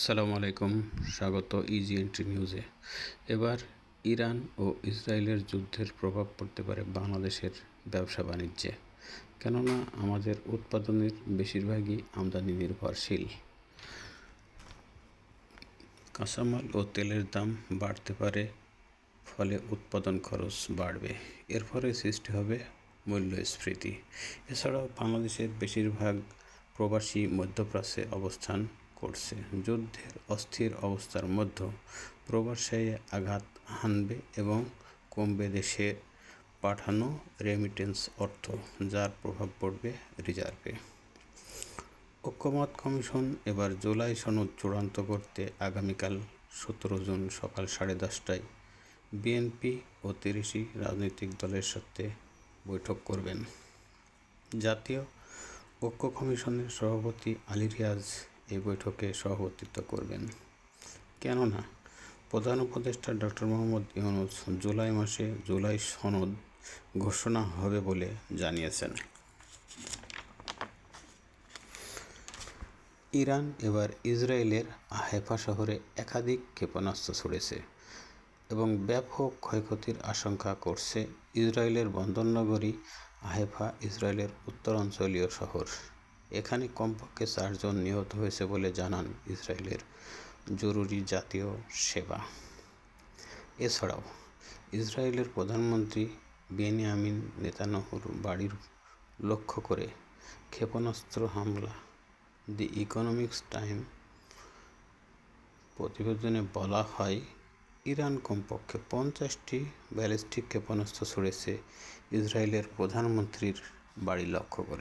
আসসালামু আলাইকুম, স্বাগত ইজি এন্ট্রি নিউজে এবার ইরান ও ইসরায়েলের যুদ্ধের প্রভাব পড়তে পারে বাংলাদেশের ব্যবসা বাণিজ্যে। কেননা আমাদের উৎপাদনের বেশিরভাগই আমদানি নির্ভরশীল। কাঁচামাল ও তেলের দাম বাড়তে পারে, ফলে উৎপাদন খরচ বাড়বে। এর ফলে সৃষ্টি হবে মূল্যস্ফীতি। এছাড়াও বাংলাদেশের বেশিরভাগ প্রবাসী মধ্যপ্রাচ্যে অবস্থান করছে। যুদ্ধের অস্থির অবস্থার মধ্যে প্রবাসে আঘাত হানবে এবং কমবে দেশে পাঠানো রেমিটেন্স অর্থ, যার প্রভাব পড়বে রিজার্ভে ঐক্যমত কমিশন এবার জুলাই সনদ চূড়ান্ত করতে আগামীকাল সতেরো জুন সকাল সাড়ে দশটায় বিএনপি ও তিরিশি রাজনৈতিক দলের সাথে বৈঠক করবেন। জাতীয় ঐক্য কমিশনের সভাপতি আলী রিয়াজ এই বৈঠকে সভাপতিত্ব করবেন। কেননা, প্রধান উপদেষ্টা ডক্টর মোহাম্মদ ইউনুস জুলাই মাসে জুলাই সনদ ঘোষণা হবে বলে জানিয়েছেন। ইরান এবার ইসরায়েলের হাইফা শহরে একাধিক ক্ষেপণাস্ত্র ছুড়েছে এবং ব্যাপক ক্ষয়ক্ষতির আশঙ্কা করছে ইসরায়েলের বন্দরনগরী হাইফা ইসরায়েলের উত্তরাঞ্চলীয় শহর। এখানে কমপক্ষে চারজন নিহত হয়েছে বলে জানান ইসরায়েলের জরুরি জাতীয় সেবা। এছাড়াও ইসরায়েলের প্রধানমন্ত্রী বেনিয়ামিন নেতানহুর বাড়ির লক্ষ্য করে ক্ষেপণাস্ত্র হামলা, দি ইকোনমিক্স টাইম প্রতিবেদনে বলা হয়, ইরান কমপক্ষে পঞ্চাশটি ব্যালিস্টিক ক্ষেপণাস্ত্র ছুড়েছে ইসরায়েলের প্রধানমন্ত্রীর বাড়ি লক্ষ্য করে।